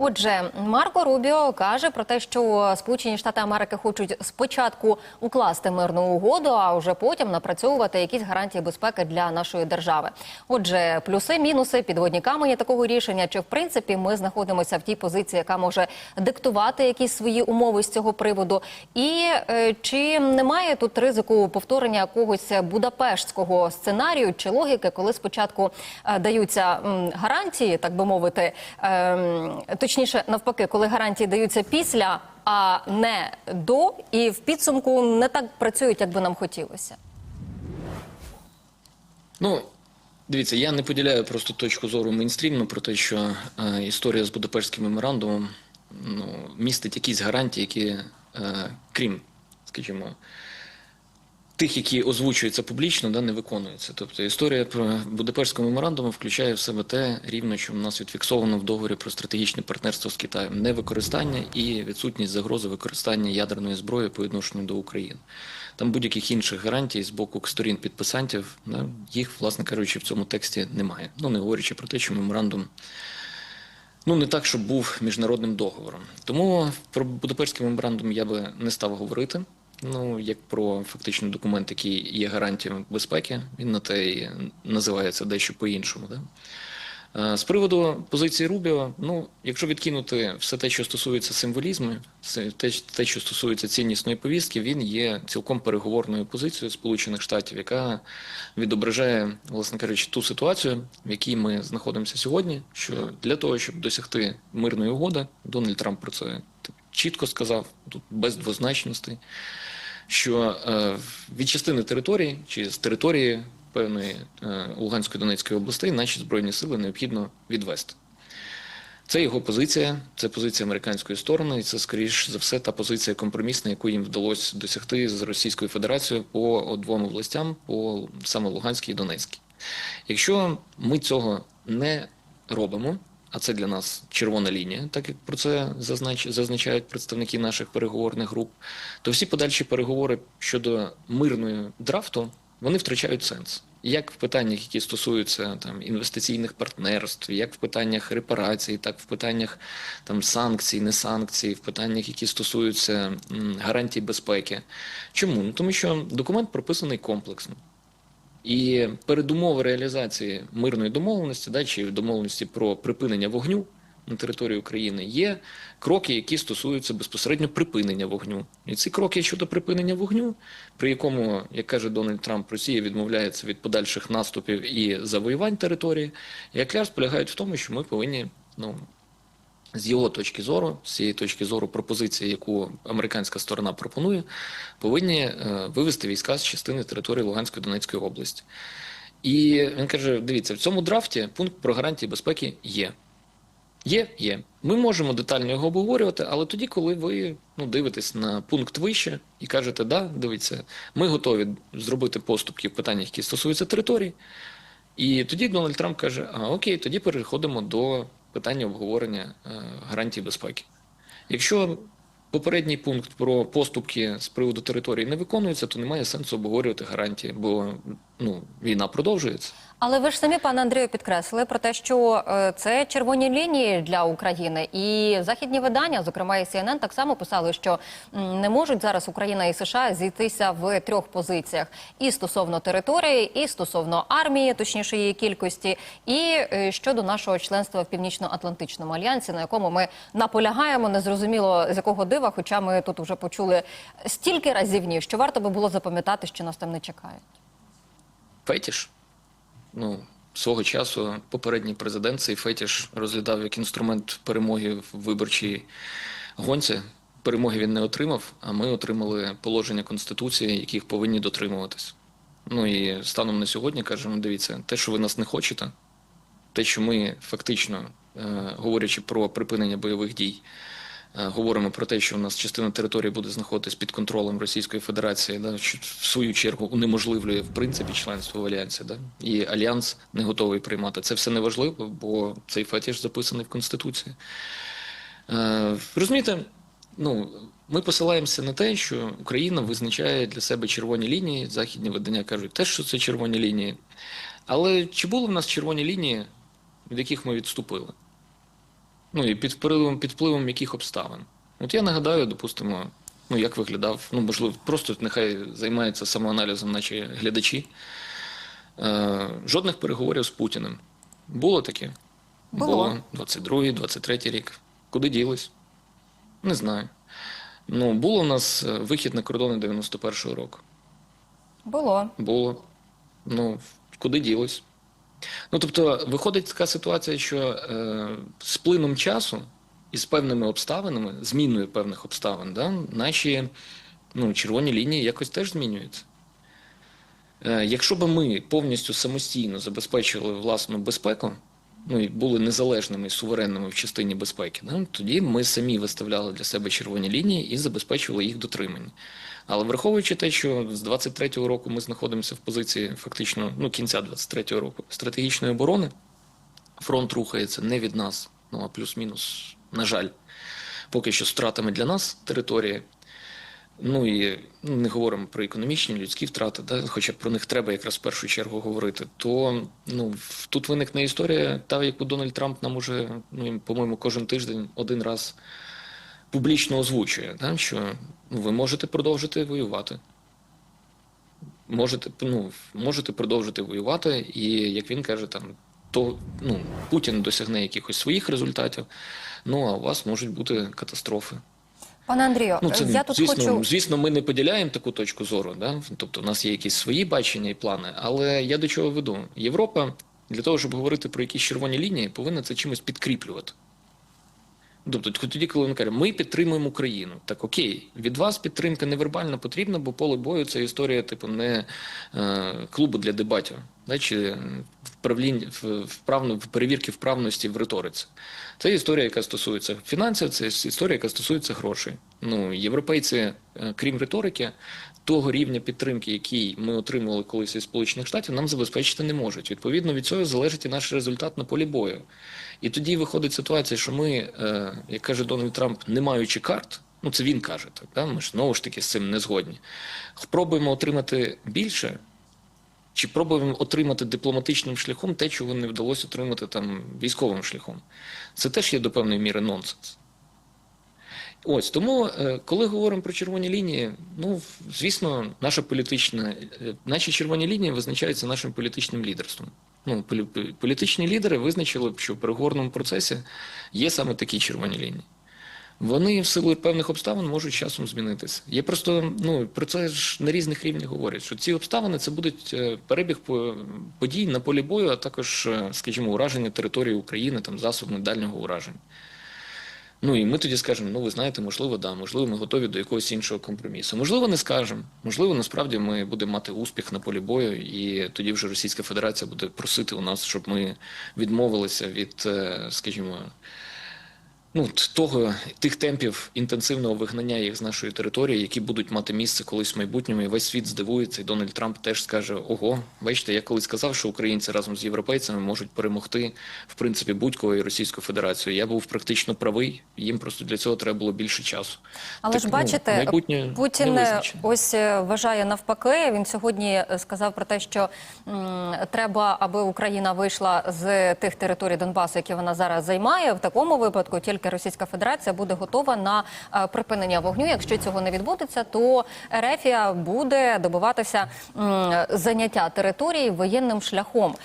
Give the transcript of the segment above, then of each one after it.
Отже, Марко Рубіо каже про те, що Сполучені Штати Америки хочуть спочатку укласти мирну угоду, а вже потім напрацьовувати якісь гарантії безпеки для нашої держави. Отже, плюси, мінуси, підводні камені такого рішення. Чи в принципі ми знаходимося в тій позиції, яка може диктувати якісь свої умови з цього приводу? І е, чи немає тут ризику повторення якогось будапештського сценарію чи логіки, коли спочатку е, даються гарантії, так би мовити, ем, точніше, навпаки, коли гарантії даються після, а не до, і в підсумку не так працюють, як би нам хотілося. Ну, дивіться, я не поділяю просто точку зору мейнстрімну про те, що е, історія з Будапештським меморандумом ну, містить якісь гарантії, які, е, крім, скажімо, тих, які озвучуються публічно, да, не виконуються. Тобто історія про Будапештського меморандуму включає в себе те рівно, що в нас відфіксовано в договорі про стратегічне партнерство з Китаєм, невикористання і відсутність загрози використання ядерної зброї по відношенню до України. Там будь-яких інших гарантій з боку сторін підписантів, да, їх, власне кажучи, в цьому тексті немає. Ну не говорячи про те, що меморандум. Ну, не так, щоб був міжнародним договором. Тому про Будапештський меморандум я би не став говорити. Ну, як про фактично документ, який є гарантією безпеки, він на те і називається дещо по-іншому. Да? Е, З приводу позиції Рубіо, ну, якщо відкинути все те, що стосується символізму, те, що стосується ціннісної повістки, він є цілком переговорною позицією Сполучених Штатів, яка відображає, власне кажучи, ту ситуацію, в якій ми знаходимося сьогодні. Що для того, щоб досягти мирної угоди, Дональд Трамп про це чітко сказав, тут без двозначностей, що е, від частини території чи з території певної е, Луганської Донецької областей наші збройні сили необхідно відвести. Це його позиція, це позиція американської сторони, і це, скоріш за все, та позиція компромісна, яку їм вдалося досягти з Російською Федерацією по двом областям, по саме Луганській і Донецькій. Якщо ми цього не робимо, а це для нас червона лінія, так як про це зазнач... зазначають представники наших переговорних груп, то всі подальші переговори щодо мирної драфту вони втрачають сенс. Як в питаннях, які стосуються там інвестиційних партнерств, як в питаннях репарацій, так в питаннях там санкцій, не санкцій, в питаннях, які стосуються гарантій безпеки. Чому? Ну тому що документ прописаний комплексно. І передумови реалізації мирної домовленості, да, чи домовленості про припинення вогню на території України є кроки, які стосуються безпосередньо припинення вогню. І ці кроки щодо припинення вогню, при якому, як каже Дональд Трамп, Росія відмовляється від подальших наступів і завоювань території, якраз полягають в тому, що ми повинні ну. З його точки зору, з цієї точки зору пропозиції, яку американська сторона пропонує, повинні е, вивести війська з частини території Луганської Донецької області. І він каже: дивіться, в цьому драфті пункт про гарантії безпеки є. Є, є. Ми можемо детально його обговорювати, але тоді, коли ви ну, дивитесь на пункт вище і кажете, да, дивіться, ми готові зробити поступки в питаннях, які стосуються території. І тоді Дональд Трамп каже: а окей, тоді переходимо до питання обговорення е, гарантій безпеки. Якщо попередній пункт про поступки з приводу території не виконується, то немає сенсу обговорювати гарантії, бо ну, війна продовжується. Але ви ж самі, пане Андрію, підкреслили про те, що е, це червоні лінії для України, і західні видання, зокрема і CNN, так само писали, що не можуть зараз Україна і США зійтися в трьох позиціях: і стосовно території, і стосовно армії, точніше її кількості, і е, щодо нашого членства в північно-атлантичному альянсі, на якому ми наполягаємо, незрозуміло з якого дива, хоча ми тут вже почули стільки разів ні, що варто би було запам'ятати, що нас там не чекають. Фетіш. Ну, свого часу попередній президент цей фетіш розглядав як інструмент перемоги в виборчій гонці. Перемоги він не отримав, а ми отримали положення Конституції, яких повинні дотримуватись. Ну і станом на сьогодні кажемо: дивіться, те, що ви нас не хочете, те, що ми фактично, е, говорячи про припинення бойових дій, говоримо про те, що у нас частина території буде знаходитись під контролем Російської Федерації, да, що в свою чергу унеможливлює в принципі членство в альянсі, да, і альянс не готовий приймати. Це все неважливо, бо цей фетіш записаний в Конституції. Е, розумієте, ну. Ми посилаємося на те, що Україна визначає для себе червоні лінії. Західні видання кажуть теж, що це червоні лінії. Але чи були в нас червоні лінії, від яких ми відступили? Ну і під впливом, під впливом яких обставин. От я нагадаю, допустимо, ну як виглядав, ну можливо, просто нехай займаються самоаналізом наші глядачі. Е, жодних переговорів з Путіним. Було таке? Було. 22-й, 23-й рік. Куди ділись? Не знаю. Ну, було у нас е, вихід на кордони 91-го року. Було. Було. Ну, куди ділось? Ну, тобто, виходить така ситуація, що е, з плином часу і з певними обставинами, зміною певних обставин, да, наші ну, червоні лінії якось теж змінюються. Е, якщо б ми повністю самостійно забезпечили власну безпеку, ну були незалежними і суверенними в частині безпеки, да, тоді ми самі виставляли для себе червоні лінії і забезпечували їх дотримання. Але враховуючи те, що з 23-го року ми знаходимося в позиції фактично ну, кінця 23-го року стратегічної оборони, фронт рухається не від нас, ну а плюс-мінус, на жаль, поки що з втратами для нас території. Ну і ну, не говоримо про економічні, людські втрати, да, хоча про них треба якраз в першу чергу говорити. То ну тут виникне історія, та яку Дональд Трамп нам уже, ну по-моєму, кожен тиждень один раз публічно озвучує, да, що ви можете продовжити воювати. Можете, ну, можете продовжити воювати, і як він каже, там то ну, Путін досягне якихось своїх результатів, ну а у вас можуть бути катастрофи. Пане Андрію, Ну, це, я тут звісно, хочу. звісно, ми не поділяємо таку точку зору. Да? Тобто, у нас є якісь свої бачення і плани. Але я до чого веду? Європа для того, щоб говорити про якісь червоні лінії, повинна це чимось підкріплювати. Тобто, тоді, коли він каже, ми підтримуємо Україну, так окей, від вас підтримка невербальна потрібна, бо поле бою це історія, типу, не е, клубу для дебатів, чи вправління вправно, перевірки вправності в риториці. Це історія, яка стосується фінансів, це історія, яка стосується грошей. Ну, європейці, е, крім риторики, того рівня підтримки, який ми отримували колись із Сполучених Штатів, нам забезпечити не можуть. Відповідно, від цього залежить і наш результат на полі бою. І тоді виходить ситуація, що ми, е, як каже Дональд Трамп, не маючи карт, ну це він каже так, да? ми ж знову ж таки з цим не згодні. Пробуємо отримати більше, чи пробуємо отримати дипломатичним шляхом те, чого не вдалося отримати там військовим шляхом. Це теж є до певної міри нонсенс. Ось тому, е, коли говоримо про червоні лінії, ну звісно, наша політична, е, наші червоні лінії визначаються нашим політичним лідерством. Ну, політичні лідери визначили, що в переговорному процесі є саме такі червоні лінії. Вони в силу певних обставин можуть часом змінитися. Є просто ну про це ж на різних рівнях говорять, що ці обставини це будуть е, перебіг по- подій на полі бою, а також, е, скажімо, ураження території України, там засобами дальнього ураження. Ну і ми тоді скажемо: ну ви знаєте, можливо, да, можливо, ми готові до якогось іншого компромісу. Можливо, не скажемо. Можливо, насправді ми будемо мати успіх на полі бою, і тоді вже Російська Федерація буде просити у нас, щоб ми відмовилися від, е, скажімо, ну, того тих темпів інтенсивного вигнання їх з нашої території, які будуть мати місце колись в майбутньому, і весь світ здивується, і Дональд Трамп теж скаже: Ого, бачите, я колись сказав, що українці разом з європейцями можуть перемогти в принципі будь-кого і Російську Федерацію. Я був практично правий. Їм просто для цього треба було більше часу. Але Так, ж ну, бачите, майбутнє Путін ось е, вважає навпаки. Він сьогодні е, сказав про те, що м, треба, аби Україна вийшла з тих територій Донбасу, які вона зараз займає. В такому випадку тільки Російська Федерація буде готова на е, припинення вогню. Якщо цього не відбудеться, то Ерефія буде добиватися заняття території воєнним шляхом. Е,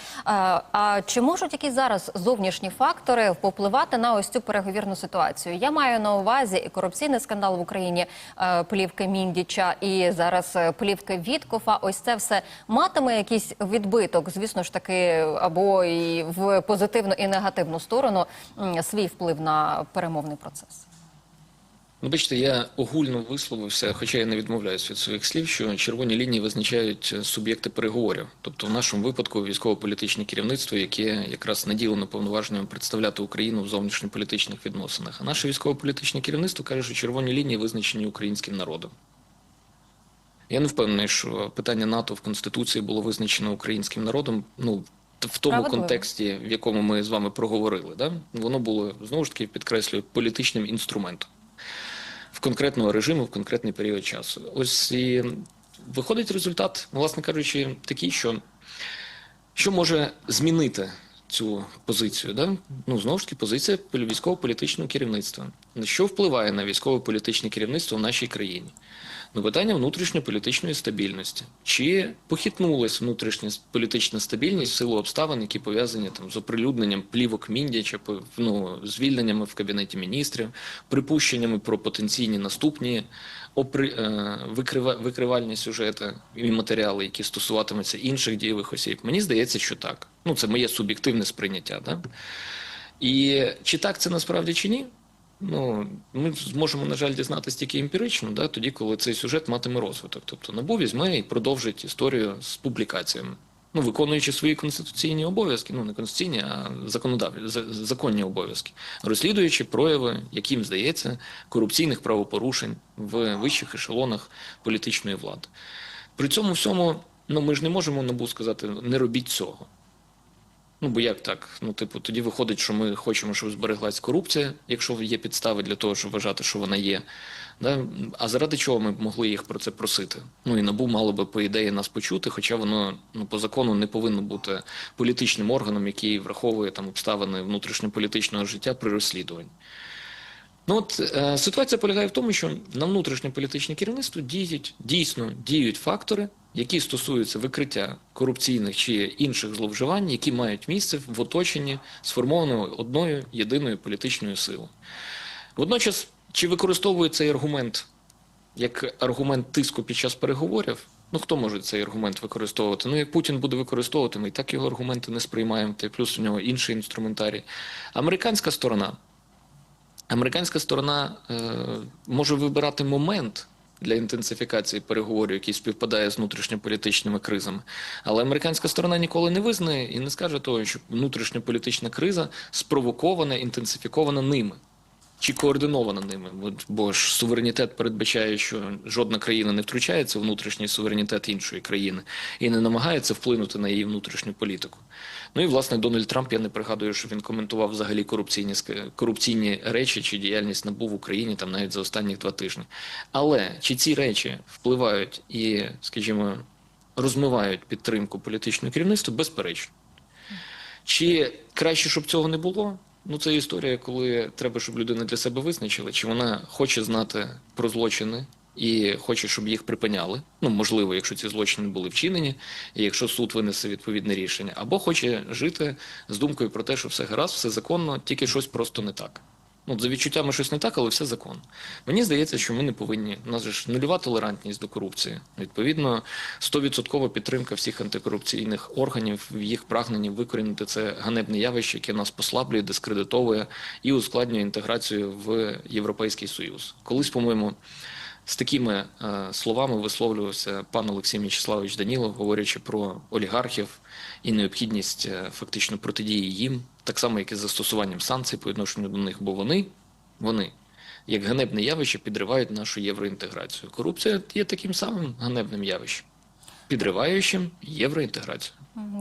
А чи можуть якісь зараз зовнішні фактори впливати на ось цю переговірну ситуацію? Я маю на увазі і корупційний скандал в Україні е, плівки Міндіча, і зараз плівки Віткофа. Ось це все матиме якийсь відбиток, звісно ж таки, або і в позитивну і негативну сторону свій вплив на перемовний процес. Ну, бачите, я огульно висловився, хоча я не відмовляюсь від своїх слів, що червоні лінії визначають суб'єкти переговорів. Тобто, в нашому випадку військово-політичне керівництво, яке якраз наділено повноваженням представляти Україну в зовнішньополітичних відносинах. А наше військово-політичне керівництво каже, що червоні лінії визначені українським народом. Я не впевнений, що питання НАТО в Конституції було визначено українським народом. Ну, в тому Справедливо. контексті, в якому ми з вами проговорили, да? воно було знову ж таки підкреслюю політичним інструментом в конкретного режиму в конкретний період часу. Ось і виходить результат, власне кажучи, такий, що, що може змінити цю позицію. Да? Ну, знову ж таки, позиція полі- військово-політичного керівництва. На що впливає на військово-політичне керівництво в нашій країні? Ну, питання внутрішньополітичної стабільності. Чи похитнулась внутрішня політична стабільність в силу обставин, які пов'язані там з оприлюдненням плівок Міндяча, по- ну, звільненнями в кабінеті міністрів, припущеннями про потенційні наступні опри, е, викрива, викривальні сюжети і матеріали, які стосуватимуться інших дієвих осіб? Мені здається, що так. Ну, це моє суб'єктивне сприйняття. Да? І чи так це насправді чи ні? Ну, ми зможемо, на жаль, дізнатися тільки емпірично, да, тоді, коли цей сюжет матиме розвиток. Тобто НАБУ візьме і продовжить історію з публікаціями. Ну, виконуючи свої конституційні обов'язки, ну не конституційні, а законодавні, законні обов'язки, розслідуючи прояви, яким здається, корупційних правопорушень в вищих ешелонах політичної влади. При цьому всьому, ну ми ж не можемо НАБУ сказати, не робіть цього. Ну, бо як так? Ну, типу, тоді виходить, що ми хочемо, щоб збереглась корупція, якщо є підстави для того, щоб вважати, що вона є. Да? А заради чого ми б могли їх про це просити? Ну і набу мало би, по ідеї, нас почути, хоча воно ну, по закону не повинно бути політичним органом, який враховує там обставини внутрішньополітичного життя при розслідуванні. Ну от е, ситуація полягає в тому, що на внутрішньополітичне керівництво діють дійсно діють фактори, які стосуються викриття корупційних чи інших зловживань, які мають місце в оточенні сформованої одною єдиною політичною силою. Водночас, чи використовує цей аргумент як аргумент тиску під час переговорів? Ну хто може цей аргумент використовувати? Ну як Путін буде використовувати, ми і так його аргументи не сприймаємо, та плюс у нього інший інструментарій. Американська сторона. Американська сторона е, може вибирати момент для інтенсифікації переговорів, який співпадає з внутрішньополітичними кризами. Але американська сторона ніколи не визнає і не скаже того, що внутрішньополітична криза спровокована, інтенсифікована ними. Чи координована ними? Бо ж суверенітет передбачає, що жодна країна не втручається в внутрішній суверенітет іншої країни і не намагається вплинути на її внутрішню політику. Ну і власне Дональд Трамп, я не пригадую, що він коментував взагалі корупційні корупційні речі чи діяльність НАБУ в Україні там навіть за останні два тижні. Але чи ці речі впливають і, скажімо, розмивають підтримку політичного керівництва? Безперечно. Чи краще, щоб цього не було? Ну, це історія, коли треба, щоб людина для себе визначила, чи вона хоче знати про злочини і хоче, щоб їх припиняли. Ну, можливо, якщо ці злочини були вчинені, і якщо суд винесе відповідне рішення, або хоче жити з думкою про те, що все гаразд, все законно, тільки щось просто не так. Ну, за відчуттями щось не так, але все закон. Мені здається, що ми не повинні. У нас ж нульова толерантність до корупції. Відповідно, 100% підтримка всіх антикорупційних органів в їх прагненні викорінити це ганебне явище, яке нас послаблює, дискредитовує і ускладнює інтеграцію в Європейський Союз. Колись, по-моєму, з такими е, словами висловлювався пан Олексій М'ячеславович Данілов, говорячи про олігархів і необхідність е, фактично протидії їм, так само, як і застосуванням санкцій по відношенню до них, бо вони, вони як ганебне явище підривають нашу євроінтеграцію. Корупція є таким самим ганебним явищем, підриваючим євроінтеграцію.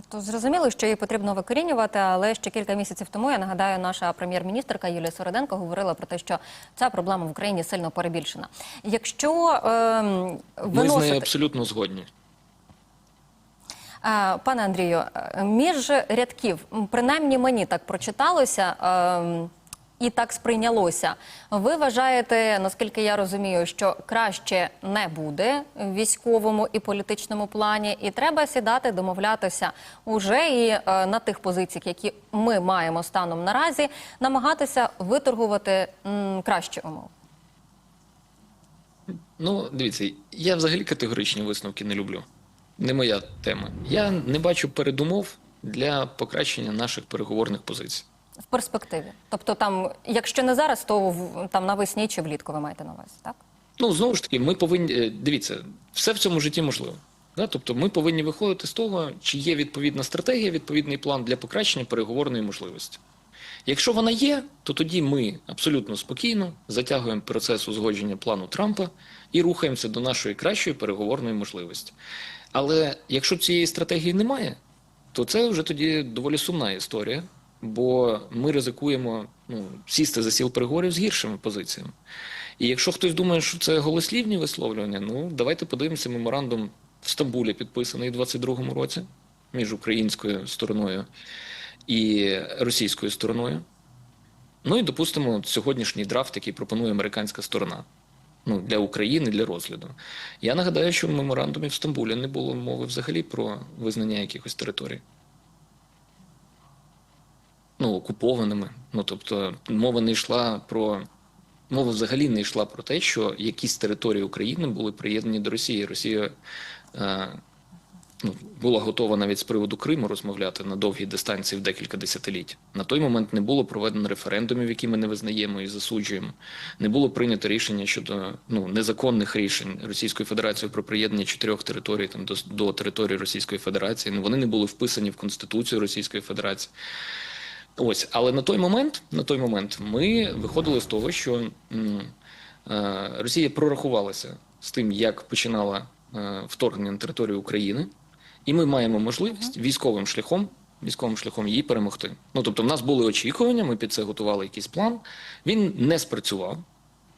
То зрозуміло, що її потрібно викорінювати, але ще кілька місяців тому я нагадаю, наша прем'єр-міністрка Юлія Сороденко говорила про те, що ця проблема в Україні сильно перебільшена. Якщо ем, Ми з нею абсолютно згодні. Е, Пане Андрію, е, між рядків, принаймні мені так прочиталося ем, і так сприйнялося. Ви вважаєте, наскільки я розумію, що краще не буде в військовому і політичному плані, і треба сідати, домовлятися уже і е, на тих позиціях, які ми маємо станом наразі, намагатися виторгувати м, кращі умови. Ну, дивіться, я взагалі категоричні висновки не люблю. Не моя тема. Я не бачу передумов для покращення наших переговорних позицій. В перспективі, тобто, там, якщо не зараз, то в, там навесні чи влітку ви маєте на увазі, так? Ну, знову ж таки, ми повинні. е, Дивіться, все в цьому житті можливо. Да? Тобто ми повинні виходити з того, чи є відповідна стратегія, відповідний план для покращення переговорної можливості. Якщо вона є, то тоді ми абсолютно спокійно затягуємо процес узгодження плану Трампа і рухаємося до нашої кращої переговорної можливості. Але якщо цієї стратегії немає, то це вже тоді доволі сумна історія, бо ми ризикуємо ну, сісти за сіл переговорів з гіршими позиціями. І якщо хтось думає, що це голослівні висловлювання, ну давайте подивимося меморандум в Стамбулі, підписаний у 22-му році між українською стороною і російською стороною. Ну і допустимо сьогоднішній драфт, який пропонує американська сторона. Ну, для України, для розгляду. Я нагадаю, що в меморандумі в Стамбулі не було мови взагалі про визнання якихось територій. Ну, окупованими. Ну, тобто, мова не йшла про. Мова взагалі не йшла про те, що якісь території України були приєднані до Росії. Росія е, ну, була готова навіть з приводу Криму розмовляти на довгій дистанції в декілька десятиліть. На той момент не було проведено референдумів, які ми не визнаємо і засуджуємо. Не було прийнято рішення щодо ну, незаконних рішень Російської Федерації про приєднання чотирьох територій там, до, до території Російської Федерації. Ну, вони не були вписані в Конституцію Російської Федерації. Ось, але на той момент, на той момент ми виходили з того, що е, Росія прорахувалася з тим, як починала е, вторгнення на територію України, і ми маємо можливість військовим шляхом. Військовим шляхом її перемогти. Ну тобто, в нас були очікування, ми під це готували якийсь план. Він не спрацював.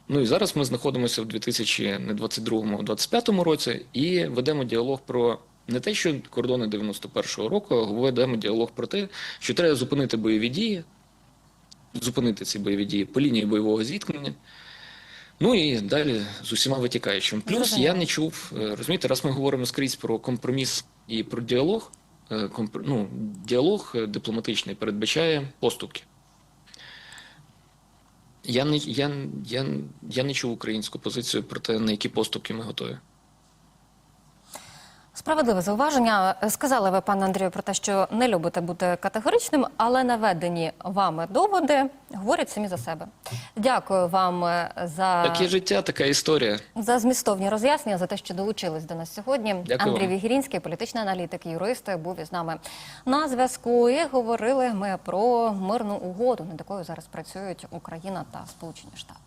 Ну і зараз ми знаходимося в 2022-2025 році і ведемо діалог про не те, що кордони 91-го року, ведемо діалог про те, що треба зупинити бойові дії, зупинити ці бойові дії по лінії бойового зіткнення. Ну і далі з усіма витікаючим. Плюс я не чув, е, розумієте, раз ми говоримо скрізь про компроміс і про діалог, е, компр- ну, діалог е, дипломатичний передбачає поступки. Я не, я, я, я не чув українську позицію про те, на які поступки ми готові. Справедливе зауваження. Сказали ви, пане Андрію, про те, що не любите бути категоричним, але наведені вами доводи говорять самі за себе. Дякую вам е, за, Таке життя, така історія. за змістовні роз'яснення, за те, що долучились до нас сьогодні. Дякую Андрій вам. Вігірінський, політичний аналітик, юрист, був із нами на зв'язку. І говорили ми про мирну угоду, над якою зараз працюють Україна та Сполучені Штати.